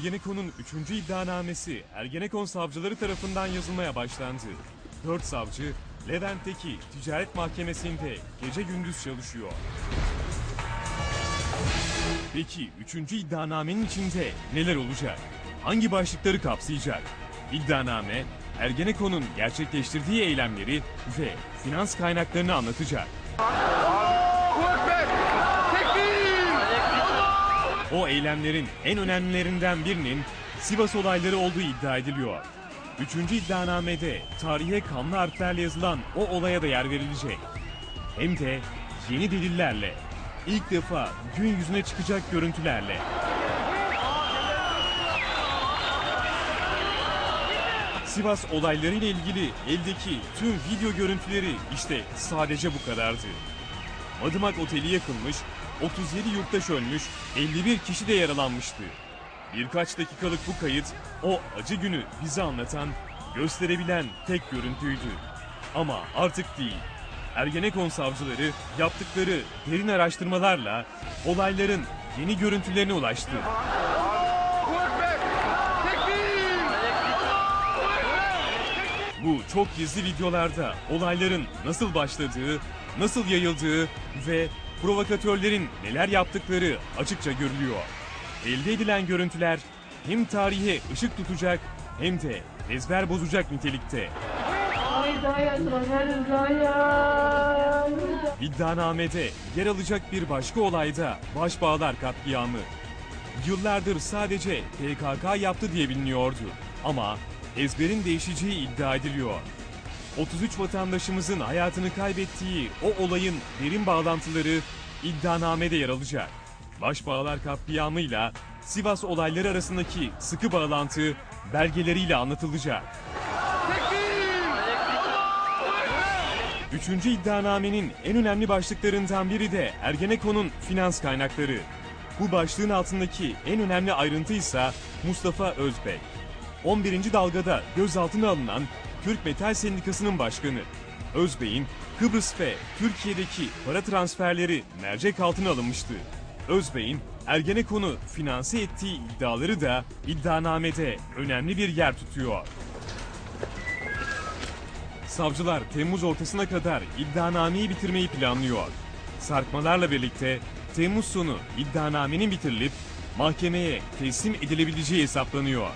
Ergenekon'un 3. iddianamesi Ergenekon savcıları tarafından yazılmaya başlandı. 4 savcı Levent'teki ticaret mahkemesinde gece gündüz çalışıyor. Peki 3. iddianamenin içinde neler olacak? Hangi başlıkları kapsayacak? İddianame Ergenekon'un gerçekleştirdiği eylemleri ve finans kaynaklarını anlatacak. O eylemlerin en önemlilerinden birinin Sivas olayları olduğu iddia ediliyor. Üçüncü iddianamede tarihe kanlı harflerle yazılan o olaya da yer verilecek. Hem de yeni delillerle, ilk defa gün yüzüne çıkacak görüntülerle. Sivas olaylarıyla ilgili eldeki tüm video görüntüleri işte sadece bu kadardı. Madımak Oteli yakılmış, 37 yurttaş ölmüş, 51 kişi de yaralanmıştı. Birkaç dakikalık bu kayıt o acı günü bize anlatan, gösterebilen tek görüntüydü. Ama artık değil. Ergenekon savcıları yaptıkları derin araştırmalarla olayların yeni görüntülerine ulaştı. Bu çok gizli videolarda olayların nasıl başladığı, nasıl yayıldığı ve provokatörlerin neler yaptıkları açıkça görülüyor. Elde edilen görüntüler hem tarihe ışık tutacak hem de ezber bozacak nitelikte. İddianamede yer alacak bir başka olayda Başbağlar katliamı. Yıllardır sadece PKK yaptı diye biliniyordu. Ama ezberin değişeceği iddia ediliyor. 33 vatandaşımızın hayatını kaybettiği o olayın derin bağlantıları iddianamede yer alacak. Başbağlar katliamıyla Sivas olayları arasındaki sıkı bağlantı belgeleriyle anlatılacak. Üçüncü iddianamenin en önemli başlıklarından biri de Ergenekon'un finans kaynakları. Bu başlığın altındaki en önemli ayrıntı ise Mustafa Özbek. 11. dalgada gözaltına alınan Türk Metal Sendikası'nın başkanı. Özbey'in Kıbrıs ve Türkiye'deki para transferleri mercek altına alınmıştı. Özbey'in Ergenekon'u finanse ettiği iddiaları da iddianamede önemli bir yer tutuyor. Savcılar Temmuz ortasına kadar iddianameyi bitirmeyi planlıyor. Sarkmalarla birlikte Temmuz sonu iddianamenin bitirilip mahkemeye teslim edilebileceği hesaplanıyor.